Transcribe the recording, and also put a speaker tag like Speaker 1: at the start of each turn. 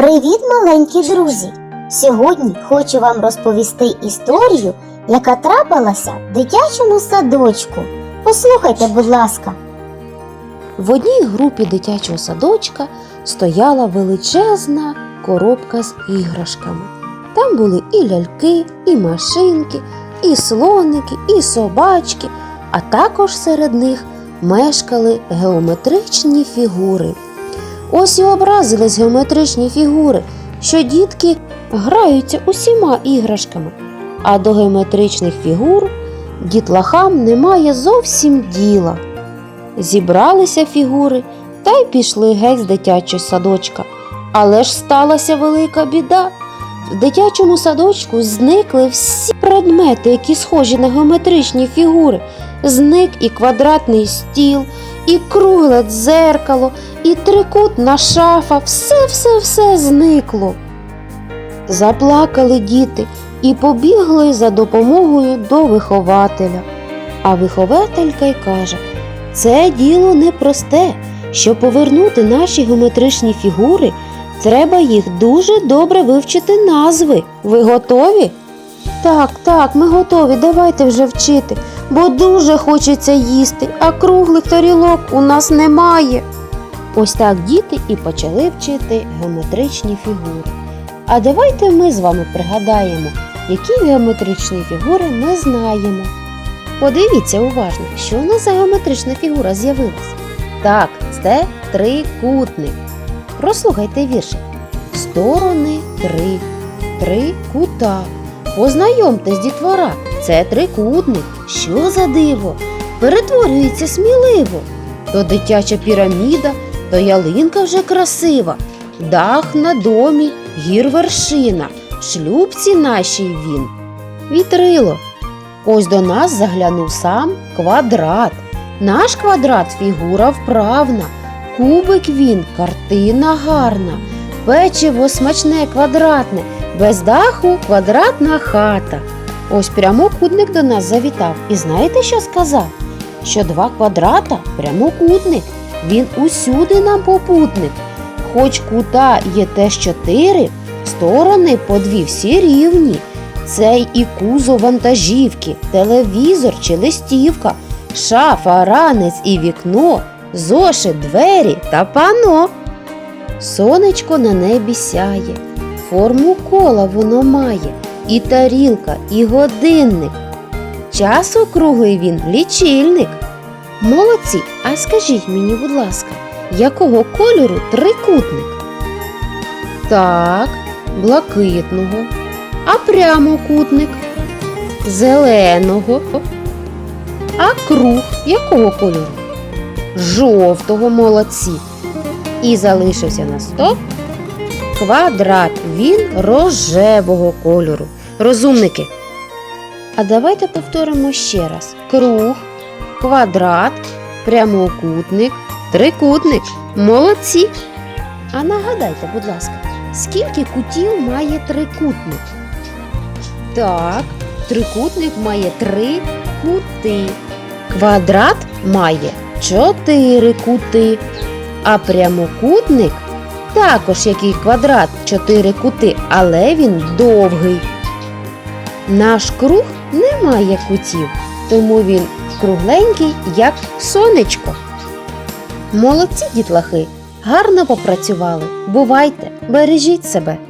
Speaker 1: Привіт, маленькі друзі! Сьогодні хочу вам розповісти історію, яка трапилася в дитячому садочку. Послухайте, будь ласка.
Speaker 2: В одній групі дитячого садочка стояла величезна коробка з іграшками. Там були і ляльки, і машинки, і слоники, і собачки, а також серед них мешкали геометричні фігури. Ось і образились геометричні фігури, що дітки граються усіма іграшками, а до геометричних фігур дітлахам немає зовсім діла. Зібралися фігури та й пішли геть з дитячого садочка. Але ж сталася велика біда. В дитячому садочку зникли всі предмети, які схожі на геометричні фігури. Зник і квадратний стіл, і кругле дзеркало, і трикутна шафа. Все, все, все зникло. Заплакали діти і побігли за допомогою до вихователя. А вихователька й каже: це діло непросте. Щоб повернути наші геометричні фігури, треба їх дуже добре вивчити назви. Ви готові? Так, так, ми готові. Давайте вже вчити, бо дуже хочеться їсти, а круглих тарілок у нас немає. Ось так діти і почали вчити геометричні фігури. А давайте ми з вами пригадаємо, які геометричні фігури ми знаємо. Подивіться уважно, що у нас за геометрична фігура з'явилася. Так, це трикутник. Прослухайте віршик. Сторони три, три кута. Познайомтесь, дітвора, це трикутник. Що за диво? Перетворюється сміливо. То дитяча піраміда, то ялинка вже красива, дах на домі, гір вершина, шлюбці нашій він. Вітрило. Ось до нас заглянув сам квадрат. Наш квадрат фігура вправна, кубик він, картина гарна, печиво смачне квадратне, без даху квадратна хата. Ось прямокутник до нас завітав. І знаєте, що сказав? Що два квадрата прямокутник, він усюди нам попутник. Хоч кута є теж чотири, сторони по дві всі рівні. Цей і кузов вантажівки, телевізор чи листівка, шафа, ранець і вікно, зошит, двері та пано. Сонечко на небі сяє, форму кола воно має, і тарілка, і годинник. Час округлий він лічильник. Молодці, а скажіть мені, будь ласка, якого кольору трикутник? Так, блакитного. А прямокутник зеленого. А круг якого кольору? Жовтого молодці. І залишився на стоп квадрат. Він рожевого кольору. Розумники. А давайте повторимо ще раз: круг, квадрат, прямокутник, трикутник. Молодці. А нагадайте, будь ласка, скільки кутів має трикутник? Так, трикутник має три кути. Квадрат має чотири кути. А прямокутник також який квадрат, чотири кути, але він довгий. Наш круг не має кутів, тому він кругленький, як сонечко. Молодці дітлахи, гарно попрацювали. Бувайте, бережіть себе.